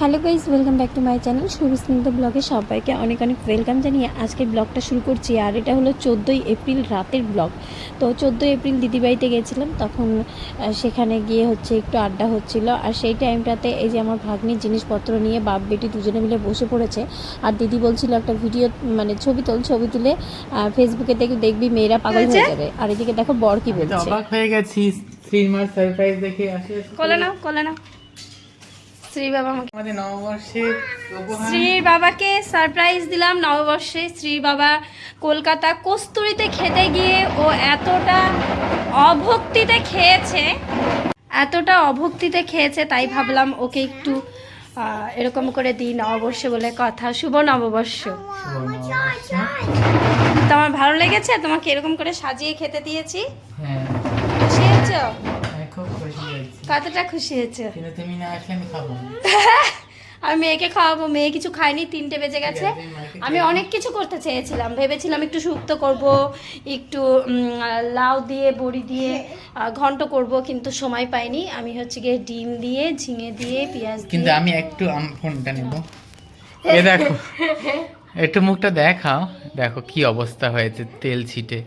Hello guys welcome back to my channel Subismita ব্লগে সবাইকে অনেক অনেক ওয়েলকাম জানিয়ে আজকে ব্লগটা শুরু করছি। আর এটা হলো চোদ্দোই এপ্রিল রাতের ব্লগ। তো চোদ্দোই এপ্রিল দিদিবাড়িতে গেছিলাম তখন সেখানে গিয়ে হচ্ছে একটু আড্ডা হচ্ছিল। আর সেই টাইমটাতে এই যে আমার ভাগ্নির জিনিসপত্র নিয়ে বাপ বেটি দুজনে মিলে বসে পড়েছে। আর দিদি বলছিল একটা ভিডিও মানে ছবি তোল ছবি তুলে ফেসবুকে দেখে দেখবি মেয়েরা পাগল হয়ে যাবে। আর এদিকে দেখো বর কি বলছে। অবাক হয়ে গেছি শ্রীমার সারপ্রাইজ দেখে কোলে নাও কোলে নাও। শ্রী বাবা আমাকে শ্রীর বাবাকে সারপ্রাইজ দিলাম নববর্ষে। শ্রী বাবা কলকাতা কস্তুরিতে খেতে গিয়ে ও এতটা অভক্তিতে খেয়েছে। এতটা অভক্তিতে খেয়েছে তাই ভাবলাম ওকে একটু এরকম করে দিই নববর্ষে বলে কথা। শুভ নববর্ষ। তোমার ভালো লেগেছে? তোমাকে এরকম করে সাজিয়ে খেতে দিয়েছি? হ্যাঁ। খুশি হয়েছ কতটা খুশি হয়েছে? তুমি না আসলে আমি খাব। আর মেয়েকে খাওয়াবো মেয়ে কিছু খায়নি তিনটে বেজে গেছে। আমি অনেক কিছু করতে চেয়েছিলাম ভেবেছিলাম একটু শুক্তো করব একটু লাউ দিয়ে বড়ি দিয়ে ঘন্ট করব কিন্তু সময় পাইনি। আমি হচ্ছে গিয়ে ডিম দিয়ে ঝিঙে দিয়ে পেঁয়াজ কিন্তু আমি একটু ফোনটা নেব। এ দেখো একটু মুখটা দেখাও। দেখো কি অবস্থা হয়েছে তেল ছিটে।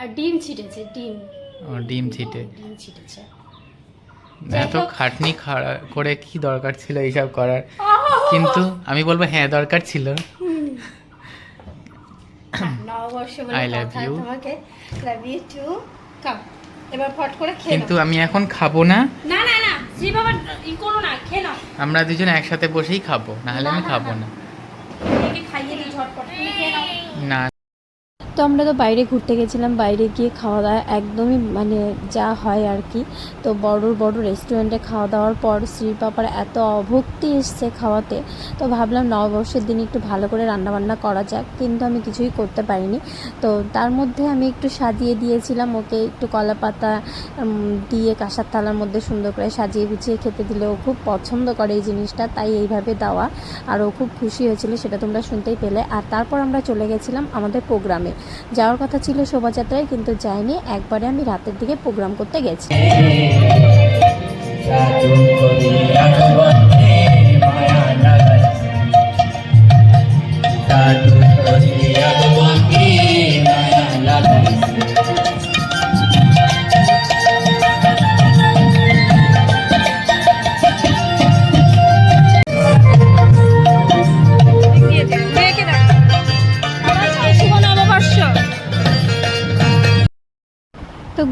আর ডিম ছিটেছে ডিম। ও, ডিম ছিটে। ডিম ছিটেছে। এত খাটনি খাড়া করে কি দরকার ছিল এইসব করার? কিন্তু আমি বলব হ্যাঁ দরকার ছিল. তোমাকে। লাভ ইউ টু কাম এবার ফট করে খেয়ে কিন্তু আমি এখন খাব না। না না না শ্রী বাবা ই করো না খেয়ে নাও। আমরা দুজন একসাথে বসেই খাব আমি না, না, খাব না। না তো আমরা তো বাইরে ঘুরতে গেছিলাম, বাইরে গিয়ে খাওয়া দাওয়া একদমই মানে যা হয় আর কি তো বড় বড় রেস্টুরেন্টে খাওয়া দাওয়ার পর শ্রী পাপার এত অভক্তি এসছে খাওয়াতে, তো ভাবলাম নববর্ষের দিন একটু ভালো করে রান্নাবান্না করা যাক, কিন্তু আমি কিছুই করতে পারিনি। তো তার মধ্যে আমি একটু সাজিয়ে দিয়েছিলাম, ওকে একটু কলা পাতা দিয়ে কাঁসার থালার মধ্যে সুন্দর করে সাজিয়ে গুছিয়ে খেতে দিলে ও খুব পছন্দ করে এই জিনিসটা, তাই এইভাবে দেওয়া। আর ও খুব খুশি হয়েছিল, সেটা তোমরা শুনতেই পেলে। আর তারপর আমরা চলে গেছিলাম আমাদের প্রোগ্রামে। যাওয়ার কথা ছিল শোভাযাত্রায় কিন্তু যায়নি। একবারে আমি রাতের দিকে প্রোগ্রাম করতে গেছি।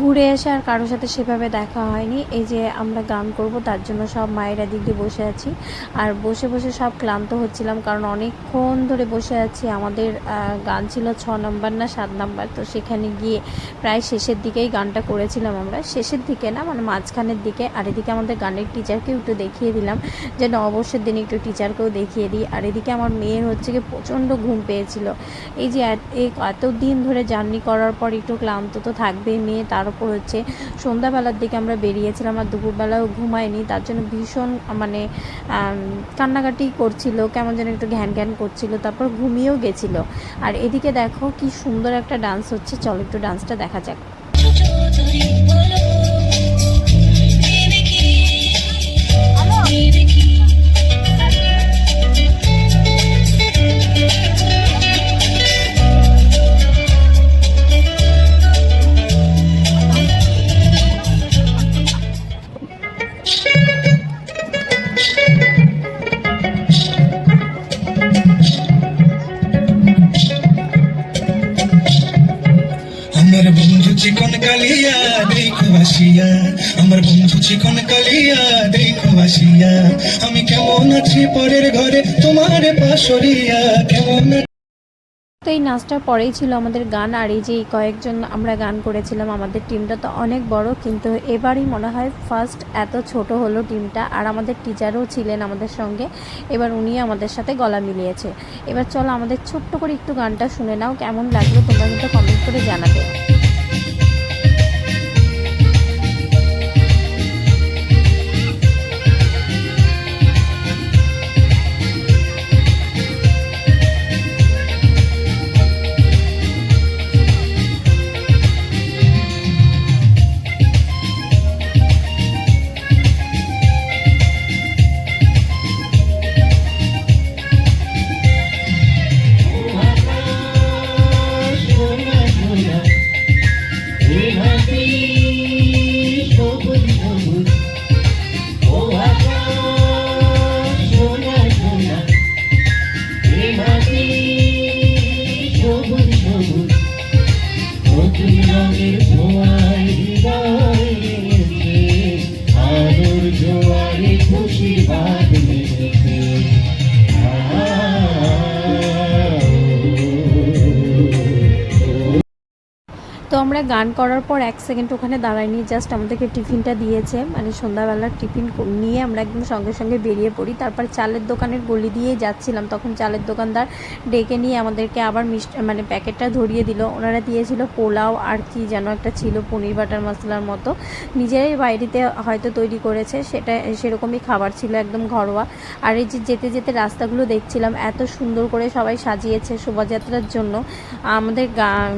ঘুরে এসে আর কারোর সাথে সেভাবে দেখা হয়নি। এই যে আমরা গান করব, তার জন্য সব মায়েরা দিক দিয়ে বসে আছি। আর বসে বসে সব ক্লান্ত হচ্ছিলাম কারণ অনেকক্ষণ ধরে বসে আছি। আমাদের গান ছিল ছ নম্বর না সাত নম্বর, তো সেখানে গিয়ে প্রায় শেষের দিকেই গানটা করেছিলাম আমরা। শেষের দিকে না মানে মাঝখানের দিকে। আর এদিকে আমাদের গানের টিচারকেও একটু দেখিয়ে দিলাম যে নববর্ষের দিন একটু টিচারকেও দেখিয়ে দিই। আর এদিকে আমার মেয়ের হচ্ছে কি প্রচণ্ড ঘুম পেয়েছিল। এই যে এত- এতদিন ধরে জার্নি করার পর একটু ক্লান্ত তো থাকবেই মেয়ে, তার হচ্ছে সন্ধ্যাবেলার দিকে আমরা বেরিয়েছিলাম আর দুপুরবেলাও ঘুমায়নি, তার জন্য ভীষণ মানে কান্নাকাটি করছিল, কেমন যেন একটু ঘ্যান ঘ্যান করছিল, তারপর ঘুমিয়েও গেছিল। আর এদিকে দেখো কি সুন্দর একটা ডান্স হচ্ছে, চলো একটু ডান্সটা দেখা যাক। দেখো আসিয়া, আমি কেমন আছি পরের ঘরে? তোমার পাশরিয়া কেমন তো এই নাচটার পরেই ছিল আমাদের গান, আর এই যে কয়েকজন আমরা গান করেছিলাম, আমাদের টিমটা তো অনেক বড়, কিন্তু এবারই মনে হয় ফার্স্ট এত ছোট হলো টিমটা, আর আমাদের টিচারও ছিলেন আমাদের সঙ্গে, এবার উনি আমাদের সাথে গলা মিলিয়েছে। এবার চলো আমাদের ছোট্ট করে একটু গানটা শুনে নাও, কেমন লাগল তোমরা কিন্তু কমেন্ট করে জানাবে। আমরা গান করার পর এক সেকেন্ড ওখানে দাঁড়াইনি জাস্ট আমাদেরকে টিফিনটা দিয়েছে। মানে সন্ধ্যাবেলার টিফিন নিয়ে আমরা একদম সঙ্গে সঙ্গে বেরিয়ে পড়ি। তারপর চালের দোকানের গলি দিয়েই যাচ্ছিলাম। তখন চালের দোকানদার ডেকে নিয়ে আমাদেরকে আবার মিষ্টি মানে প্যাকেটটা ধরিয়ে দিল। ওনারা দিয়েছিল পোলাও আর কি যেন একটা ছিল, পনির বাটার মশলার মতো। নিজেরাই বাইরেতে হয়তো তৈরি করেছে। সেটা সেরকমই খাবার ছিল একদম ঘরোয়া। আর এই যে যেতে যেতে রাস্তাগুলো দেখছিলাম, এত সুন্দর করে সবাই সাজিয়েছে শোভাযাত্রার জন্য। আমাদের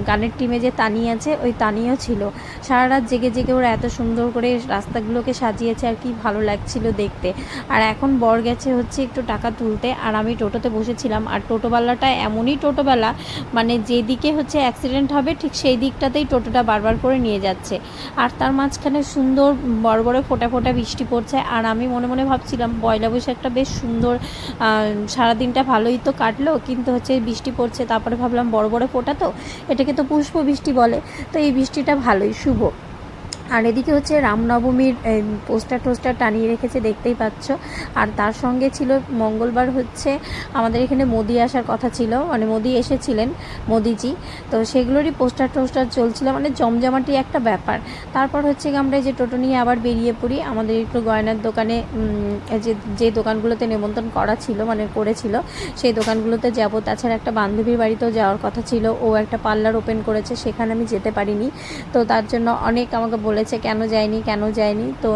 গানের টিমে যে তানি আছে ওই তানিও ছিল। সারা রাত জেগে জেগে ওরা এত সুন্দর করে রাস্তাগুলোকে সাজিয়েছে আর কি ভালো লাগছিল দেখতে। আর এখন বর গেছে হচ্ছে একটু টাকা তুলতে আর আমি টোটোতে বসেছিলাম। আর টোটোওয়ালাটা এমনই টোটোওয়ালা মানে যেদিকে হচ্ছে অ্যাক্সিডেন্ট হবে ঠিক সেই দিকটাতেই টোটোটা বারবার করে নিয়ে যাচ্ছে। আর তার মাঝখানে সুন্দর বড় বড় ফোঁটা ফোটা বৃষ্টি পড়ছে। আর আমি মনে মনে ভাবছিলাম পয়লা বৈশাখটা বেশ সুন্দর সারাদিনটা ভালোই তো কাটলো, কিন্তু হচ্ছে বৃষ্টি পড়ছে। তারপরে ভাবলাম, বড় বড় ফোঁটা তো? এটাকে তো পুষ্প বৃষ্টি বলে। তো এই বৃষ্টিটা ভালোই শুভ। আর এদিকে হচ্ছে রামনবমীর পোস্টার টোস্টার টানিয়ে রেখেছে, দেখতেই পাচ্ছ। আর তার সঙ্গে ছিল মঙ্গলবার হচ্ছে আমাদের এখানে মোদি আসার কথা ছিল মানে মোদি এসেছিলেন মোদিজি। তো সেগুলোরই পোস্টার টোস্টার চলছিল মানে জমজমাটি একটা ব্যাপার। তারপর হচ্ছে আমরা যে টোটো নিয়ে আবার বেরিয়ে পড়ি, আমাদের একটু গয়নার দোকানে যে যে দোকানগুলোতে নিমন্ত্রণ করা ছিল মানে করেছিল, সেই দোকানগুলোতে যাব। তাছাড়া একটা বান্ধবীর বাড়িতেও যাওয়ার কথা ছিল, ও একটা পার্লার ওপেন করেছে, সেখানে আমি যেতে পারিনি। তো তার জন্য অনেক আমাকে বলেছে, কেন যায়নি কেন যায়নি? তো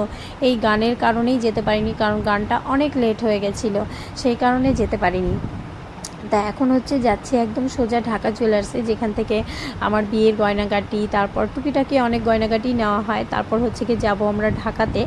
এই গানের কারণেই যেতে পারিনি, কারণ গানটা অনেক লেট হয়ে গেছিল। সেই কারণে যেতে পারিনি। তা এখন হচ্ছে যাচ্ছি একদম সোজা ঢাকা জুয়েলার্সে যেখান থেকে আমার বিয়ের গয়নাগাটি, তারপর টুকিটাকি অনেক গয়নাগাটি নেওয়া হয়। তারপর হচ্ছে কি যাব আমরা ঢাকাতে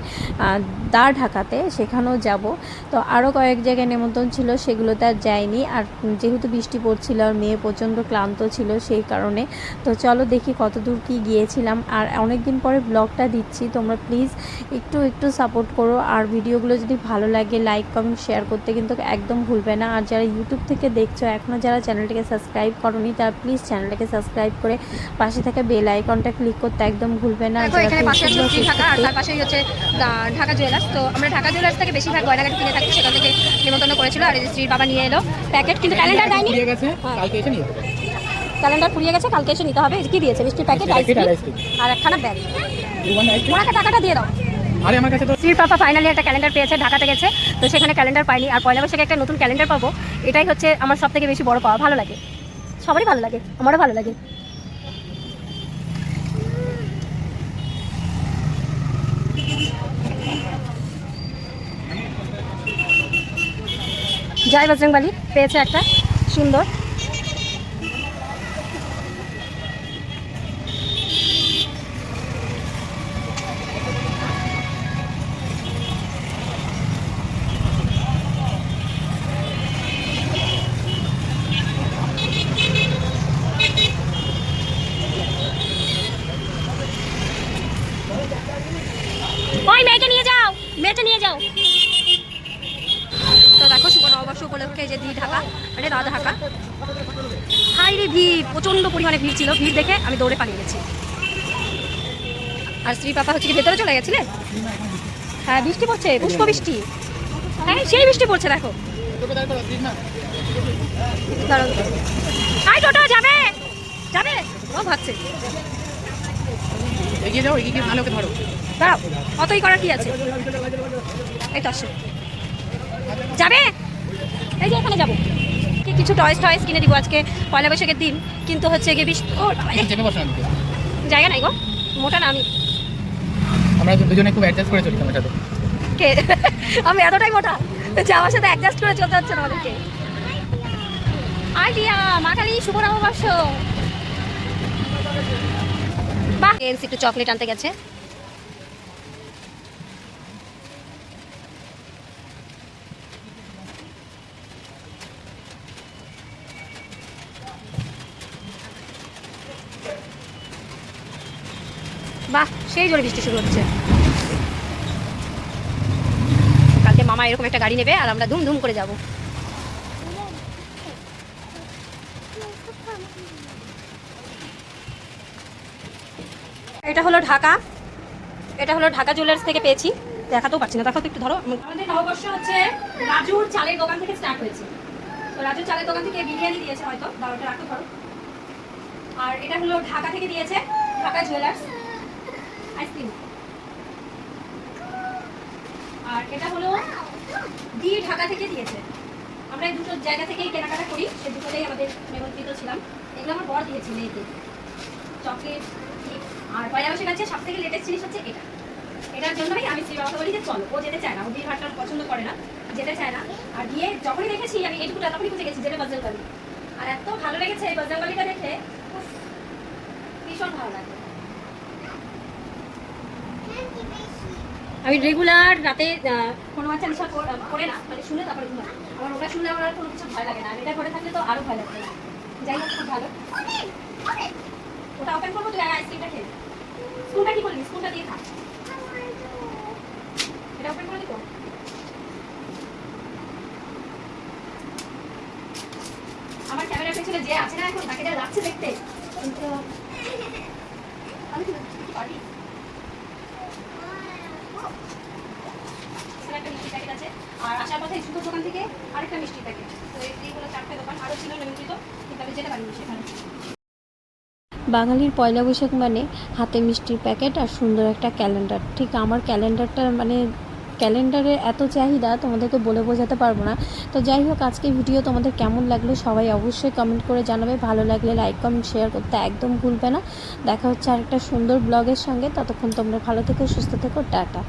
দা ঢাকাতে, সেখানেও যাব। তো আরও কয়েক জায়গায় নেমন্তন্ন ছিল, সেগুলোতে আর যায়নি আর যেহেতু বৃষ্টি পড়ছিল আর মেয়ে প্রচণ্ড ক্লান্ত ছিল সেই কারণে, তো চলো দেখি কত দূর কি গিয়েছিলাম। আর অনেক দিন পরে ব্লগটা দিচ্ছি, তোমরা প্লিজ একটু একটু সাপোর্ট করো। আর ভিডিওগুলো যদি ভালো লাগে লাইক কমেন্ট শেয়ার করতে কিন্তু একদম ভুলবে না। আর যারা ইউটিউব থেকে দেখছ এখনও যারা চ্যানেলটিকে সাবস্ক্রাইব করনি তারা প্লিজ চ্যানেলটাকে সাবস্ক্রাইব করে পাশে থাকা বেল আইকনটা ক্লিক করতে একদম ভুলবে না। এখানে পাশে Facebook ঢাকা আর তার পাশেই হচ্ছে ঢাকা জুয়েলার্স তো আমরা ঢাকা জুয়েলার্স থেকে বেশিরভাগ গয়নাগাটি কিনে থাকি সেখান থেকে নিমন্ত্রণ করেছিল আর রেজিস্ট্রির বাবা নিয়ে এলো। প্যাকেট কিন্তু ক্যালেন্ডার দেয়নি। কালকে এসে নিয়ে যাবে। ক্যালেন্ডার ফুরিয়ে গেছে কালকে এসে নিতে হবে। কি দিয়েছে মিষ্টির প্যাকেট আর আইসক্রিম ice আর একখানা ব্যাগ? ওনাকে টাকাটা দিয়ে দাও। আরে আমার কাছে তো শ্রীর পাপা ফাইনালি একটা ক্যালেন্ডার পেয়েছে, ঢাকাতে গেছে। তো সেখানে ক্যালেন্ডার পাইনি, আর পয়লা বৈশাখে একটা নতুন ক্যালেন্ডার পাবো। এটাই হচ্ছে আমার সব থেকে বেশি বড় পাওয়া। ভালো লাগে। সবারই ভালো লাগে। আমারও ভালো লাগে। জয় বজরংবালি পেয়েছে একটা। সুন্দর ওই মেয়েকে নিয়ে যাও মেয়েটা নিয়ে যাও তো দেখো শুভ নববর্ষ উপলক্ষে যে দি ঢাকা মানে দাদা ঢাকা হাই রে ভিড় প্রচণ্ড পরিমাণে ভিড় ছিল। ভিড় দেখে আমি দৌড়ে পালিয়ে গেছি। আর শ্রী পাপা হচ্ছে কি ভেতরে চলে গেছিলে? হ্যাঁ বৃষ্টি পড়ছে পুষ্প বৃষ্টি। হ্যাঁ সেই বৃষ্টি পড়ছে দেখো। টোটো যাবে। যাবে। ও ভাবছে। এগিয়ে যাও এগিয়ে গিয়ে ভালো ধরো। অতই করার কি আছে? এই তো আসো যাবে। এই যে এখানে যাব। কিছু টয়েস টয়েস কিনে দিব আজকে পয়লা বৈশাখের দিন। কিন্তু হচ্ছে গিয়ে বৃষ্টি ও জায়গা নাই গো। মোটা না আমি। আমরা দুজনে খুব অ্যাডজাস্ট করে চলি তোমার সাথে। কে? আমি এতটাই মোটা যে আমার সাথে অ্যাডজাস্ট করে চলতে হচ্ছে না আমাদেরকে। আইডিয়া মা কালী শুভ নববর্ষ বাহ! এনসি একটু চকলেট আনতে গেছে বাহ সেই জোরে বৃষ্টি শুরু হচ্ছে। কালকে মামা এরকম একটা গাড়ি নেবে আর আমরা ধুম ধুম করে যাব। এটা হলো ঢাকা। এটা হলো ঢাকা জুয়েলার্স থেকে পেয়েছি। দেখাতেও পারছি না। দেখো তো একটু ধরো। আমাদের নববর্ষ হচ্ছে রাজুর চালের দোকান থেকে স্টার্ট হয়েছে। তো রাজুর চালের দোকান থেকে বিরিয়ানি দিয়েছে হয়তো। দাওয়াটা রাখো ধরো। আর এটা হলো ঢাকা থেকে দিয়েছে ঢাকা জুয়েলার্স। আইসক্রিম। আর এটা হলো দি ঢাকা থেকে দিয়েছে। আমরা এই দুটো জায়গা থেকেই কেনাকাটা করি, সে দুটোতেই আমাদের নিমন্ত্রিত ছিলাম। এগুলো আমার বর দিয়েছে মেয়েতে চকলেট আর পয়লা বৈশাখ আছে, সব থেকে লেটেস্ট জিনিস হচ্ছে এটা। এটার জন্যই আমি শ্রী বাবাকে বলি যে চলো, ও যেতে চায় না, ও ভিড় ভাট্টা পছন্দ করে না, যেতে চায় না। আর গিয়ে যখনই দেখেছি, আমি এইটুকুটা তখনই খুঁজে গেছি যেটা বাজার আর এত ভালো লেগেছে এই বাজার দেখে ভীষণ ভালো লাগে আমি রেগুলার রাতে কোনো বাচ্চা নেশা কর- না মানে শুনে তারপরে ঘুমাই আমার ওটা শুনে আমার কোনো কিছু ভয় লাগে না। আর এটা করে থাকলে তো আরও ভয় লাগবে। যাই হোক, খুব ভালো। ওটা ওপেন করব, তুই আইসক্রিমটা খেয়ে স্কুলটা কি করবি স্কুলটা দিয়ে থাক এটা ওপেন করে দিব? আমার ক্যামেরার পেছনে যে আছে না এখন, তাকে যা লাগছে দেখতে। কিন্তু আমি কি পারি এখানে একটা মিষ্টি প্যাকেট আছে আসার পথে দোকান থেকে আরেকটা মিষ্টি প্যাকেট তো এই- এইগুলো চারটে দোকান, আরও ছিল নিমন্ত্রিত, কিন্তু আমি যেতে পারিনি সেখানে। বাঙালির পয়লা বৈশাখ মানে হাতে মিষ্টির প্যাকেট আর সুন্দর একটা ক্যালেন্ডার ঠিক আমার ক্যালেন্ডারটা মানে ক্যালেন্ডারের এত চাহিদা, তোমাদেরকে বলে বোঝাতে পারব না। তো যাই হোক আজকে ভিডিও তোমাদের কেমন লাগল সবাই অবশ্যই কমেন্ট করে জানাবে। ভালো লাগলে লাইক কমেন্ট শেয়ার করতে একদম ভুলবে না। দেখা হচ্ছে আরেকটা সুন্দর ব্লগের সঙ্গে। ততক্ষণ তোমরা ভালো থেকো, সুস্থ থেকো, টাটা।